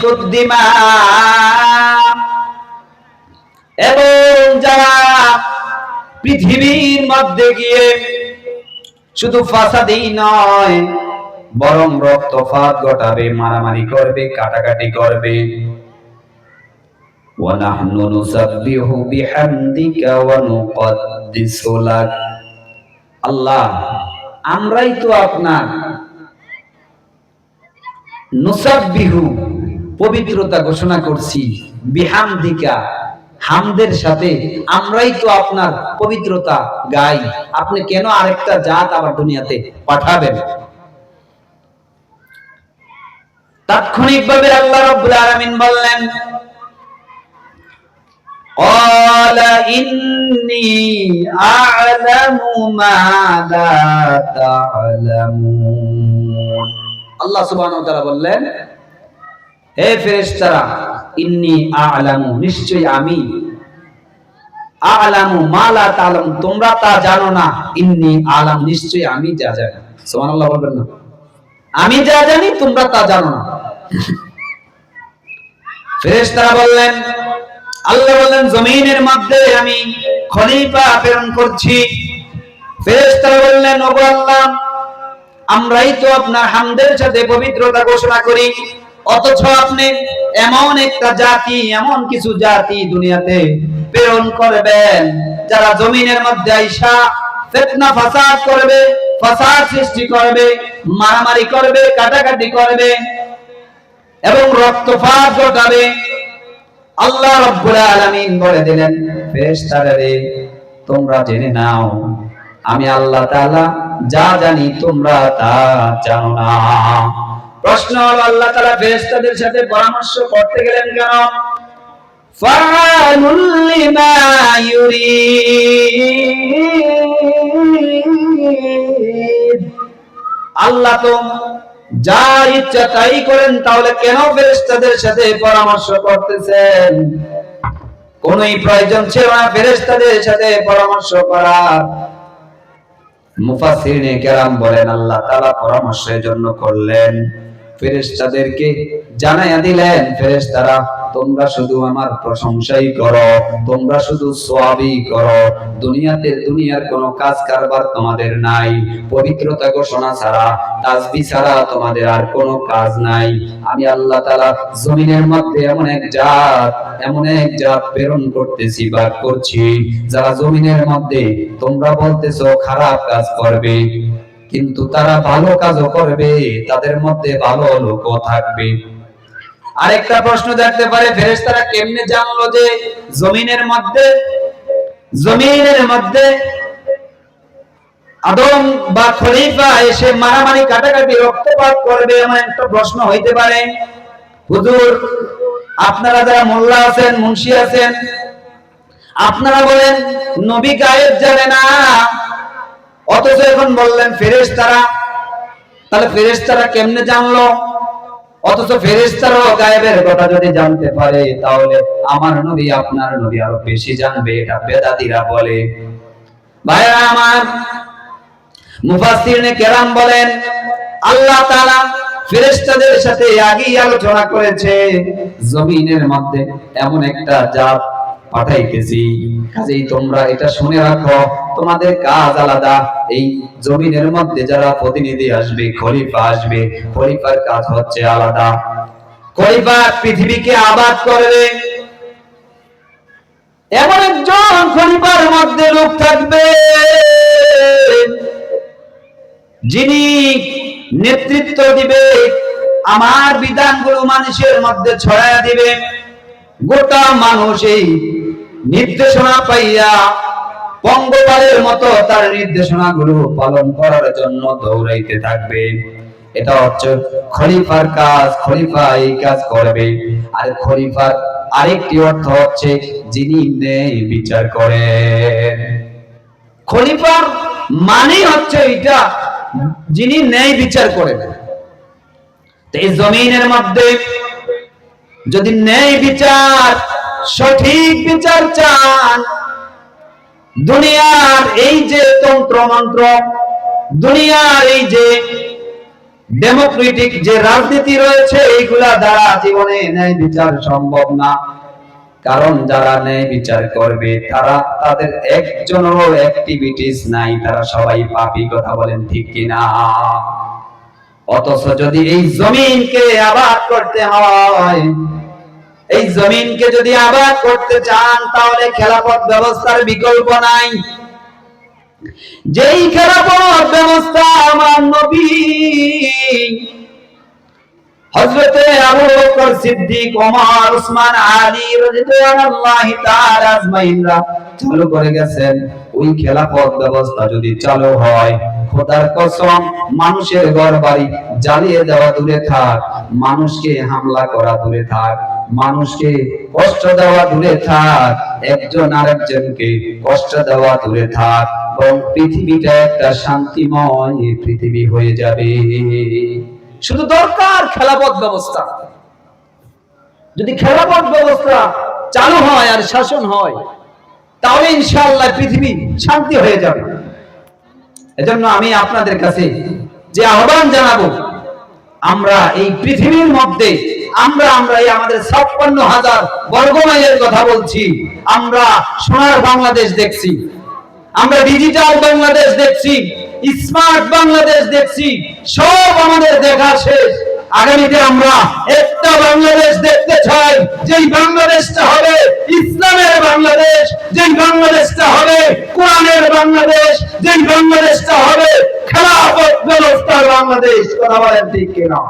ফিকুদ্দিমা এবং যারা পৃথিবীর মধ্যে গিয়ে শুধু ফাসাদেই নয় বরং রক্তপাত ঘটাবে মারামারি করবে কাটাকাটি করবে ونحن نسبح بحمدك ونقدس لك আল্লাহ আমরাই তো আপনার নুসাব্বিহু পবিত্রতা ঘোষণা করছি বিহামদিকা হামদের সাথে আমরাই তো আপনার পবিত্রতা গাই আপনি কেন আরেকটা জাত আবার দুনিয়াতে পাঠাবেন তাৎক্ষণিকভাবে আল্লাহ রাব্বুল আলামিন বললেন قال إني أعلم ما لا تعلمون আল্লাহ সুবহানাহু ওয়া তাআলা বললেন হে ফেরেশতারা, ইন্নি আ'লামু, নিশ্চয়ই আমি। আ'লামু মা লা তা'লাম তোমরা তা জানো না। ইন্নি আ'লাম, নিশ্চয়ই আমি যা জানি। সুবহানাল্লাহ বলবেন না। আমি যা জানি, তোমরা তা জানো না। ফেরেশতারা বললেন, আল্লাহ বললেন, জমিনের মধ্যে আমি খলিফা প্রেরণ করছি। ফেরেশতারা বললেন, ওগো আল্লাহ, আমরাই তো আপনার হামদের সাথে পবিত্রতা ঘোষণা করি। অথচ আপনি এমন একটা জাতি, এমন কিছু জাতি দুনিয়াতে প্রেরণ করবেন, যারা জমিনের মধ্যে আইসা ফিতনা, ফাসাদ করবে, ফাসাদ সৃষ্টি করবে, মারামারি করবে, কাটাকাটি করবে এবং রক্তপাত ঘটাবে। আল্লাহ রব্বুল আলামিন বলে দিলেন ফেরেশতারা তোমরা জেনে নাও, আমি আল্লাহ তাআলা যা জানি তোমরা তা জানো না। প্রশ্ন হলো, আল্লাহ তাআলা ফেরেশতাদের সাথে পরামর্শ করতে গেলেন কেন? আল্লাহ তো যা ইচ্ছা তাই করেন, তাহলে কেন ফেরেশতাদের সাথে পরামর্শ করতেছেন? কোনই প্রয়োজন ছিল না ফেরেশতাদের সাথে পরামর্শ করার। মুফাসসিরিনে কেরাম বলেন, আল্লাহ তাআলা পরামর্শের জন্য করলেন। ফেরেশতাদেরকে জানাইয়া দিলেন, ফেরেশতারা, তোমরা শুধু আমার প্রশংসাই করো, তোমরা শুধু করো। দুনিয়াতে দুনিয়ার কোনো কাজ কারবার তোমাদের নাই। পবিত্রতা ঘোষণা ছাড়া তাসবিহ ছাড়া তোমাদের আর কোনো কাজ নাই। আমি আল্লাহ জমিনের মধ্যে এমন এক জাত, এমন এক জাত প্রেরণ করতেছি বা করছি, যারা জমিনের মধ্যে তোমরা বলতেছো খারাপ কাজ করবে। কিন্তু তারা ভালো কাজও করবে, তাদের মধ্যে ভালো লোকও থাকবে। আরেকটা প্রশ্ন দেখতে পারে, ফেরেশতারা কেমনে জানলো যে জমিনের মধ্যে জমিনের মধ্যে আদম বা খলিফা এসে মারামারি, কাটাকাটি, রক্তপাত করবে এমন একটা প্রশ্ন হইতে পারে। হুজুর, আপনারা যারা মোল্লা আছেন, মুন্সি আছেন, আপনারা বলেন, নবী গায়েব জানে না। অথচ এখন বললেন, ফেরেশতারা, তাহলে ফেরেশতারা কেমনে জানলো? অথচ ফেরেশতারাও গায়েবের কথা যদি জানতে পারে, তাহলে আমার নবী আপনার নবী আরও বেশি জানবে, এটা বেদাতিরা বলে। ভাইরা আমার মুফাসসিরিনে কেরাম বলেন, আল্লাহ তাআলা ফেরেশতাদের সাথে আগেই আলোচনা করেছে, জমিনের মধ্যে এমন একটা জাত পাঠাইতেছি। কাজেই তোমরা এটা শুনে রাখো। তোমাদের কাজ আলাদা। এই জমিনের মধ্যে যারা প্রতিনিধি আসবে, খলিফা আসবে, খলিফার কাজ হচ্ছে আলাদা। খলিফা পৃথিবীকে আবাদ করবে। এমন একজন খলিফার মধ্যে লোক থাকবে, যিনি নেতৃত্ব দিবে, আমার বিধানগুলো মানুষের মধ্যে ছড়ায়া দিবে। গোটা মানুষ এই নির্দেশনা পাইয়া পঙ্গপালের মতো তার নির্দেশনাগুলো পালন করার জন্য দৌড়াইতে থাকবে। এটা হচ্ছে খলিফার কাজ, খলিফা এই কাজ করবে। আর খলিফার আরেকটি অর্থ হচ্ছে যিনি ন্যায় বিচার করেন। খলিফার মানে হচ্ছে এটা যিনি ন্যায় বিচার করেন। এই জমিনের মধ্যে যদি ন্যায় বিচার, সঠিক বিচার চান দুনিয়ার এই যে তন্ত্র মন্ত্র, দুনিয়ার এই যে ডেমোক্রেটিক যে রাজনীতি রয়েছে, এইগুলা দ্বারা জীবনে ন্যায় বিচার সম্ভব না। কারণ যারা ন্যায় বিচার করবে, তারা তাদের একজনেরও অ্যাক্টিভিটিস নাই, তারা সবাই পাপী কথা বলেন ঠিক কিনা? অথচ যদি এই জমিনকে আবাদ করতে হয় এই জমিনকে যদি আবাদ করতে চান, তাহলে খেলাফত ব্যবস্থার বিকল্প নাই। যেই খেলাফত ব্যবস্থা আমার নবী বকর সিদ্দিক, ওমর, উসমান, আলী তাআলা আজমাইনরা চালু করে গেছেন। ওই খেলাফত ব্যবস্থা যদি চালু হয়, খোদার কসম, মানুষের ঘর বাড়ি জ্বালিয়ে দেওয়া দূরে থাক, মানুষকে হামলা করা দূরে থাক, মানুষকে কষ্ট দেওয়া দূরে থাক, একজন আরেকজনকে কষ্ট দেওয়া দূরে থাক এবং পৃথিবীটা একটা শান্তিময় পৃথিবী হয়ে যাবে। শুধু দরকার খেলাপথ ব্যবস্থা। যদি খেলাপথ ব্যবস্থা চালু হয় আর শাসন হয়, তাহলে ইনশাআল্লাহ পৃথিবী শান্তি হয়ে যাবে। এজন্য আমি আপনাদের কাছে যে আহ্বান জানাব, আমরা এই পৃথিবীর মধ্যে আমরা আমরা এই আমাদের ছাপ্পান্ন হাজার বর্গ মাইলের কথা বলছি, আমরা সোনার বাংলাদেশ দেখছি, আমরা ডিজিটাল বাংলাদেশ দেখছি, স্মার্ট বাংলাদেশ দেখছি, সব আমাদের দেখা শেষ। আগামীতে আমরা একটা বাংলাদেশ দেখতে চাই, যেই বাংলাদেশটা হবে ইসলামের বাংলাদেশ, যেই বাংলাদেশটা হবে কোরআনের বাংলাদেশ, যেই বাংলাদেশটা হবে খেলাফত ব্যবস্থার বাংলাদেশ, কথা বলেন ঠিক কিনা?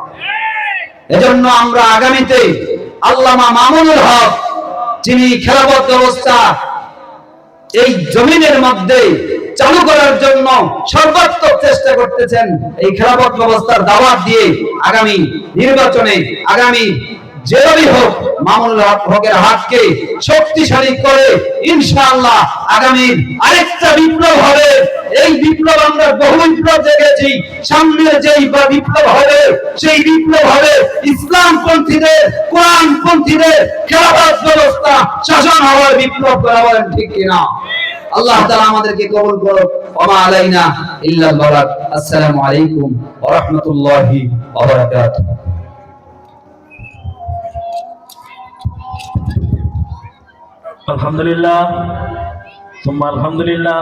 এজন্য আমরা আগামীতে আল্লামা মামুনুল হক, যিনি খেলাফত ব্যবস্থা এই জমিনের মধ্যে চালু করার জন্য সর্বাত্মক চেষ্টা করতেছেন এই খেলাফত ব্যবস্থার দাওয়াত দিয়ে আগামী নির্বাচনে, আগামী যেভাবেই হোক মামুল হকের হাতকে শক্তিশালী করে ইনশাআল্লাহ আগামী আরেকটা বিপ্লব হবে। এই বিপ্লব আমরা বহু বিপ্লব দেখেছি। সামনে যেই বা বিপ্লব হবে, সেই বিপ্লব হবে ইসলাম পন্থীদের কোরআন পন্থীদের খেলাফত ব্যবস্থা শাসন হওয়ার বিপ্লব করা বলেন ঠিক কিনা। আল্লাহ তাআলা আমাদেরকে কবুল করুক ওমা আলাইনা ইল্লাল বালাগ আসসালামু আলাইকুম ওয়া রাহমাতুল্লাহি ওয়া বারাকাতুহু আলহামদুলিল্লাহ ثم الحمد لله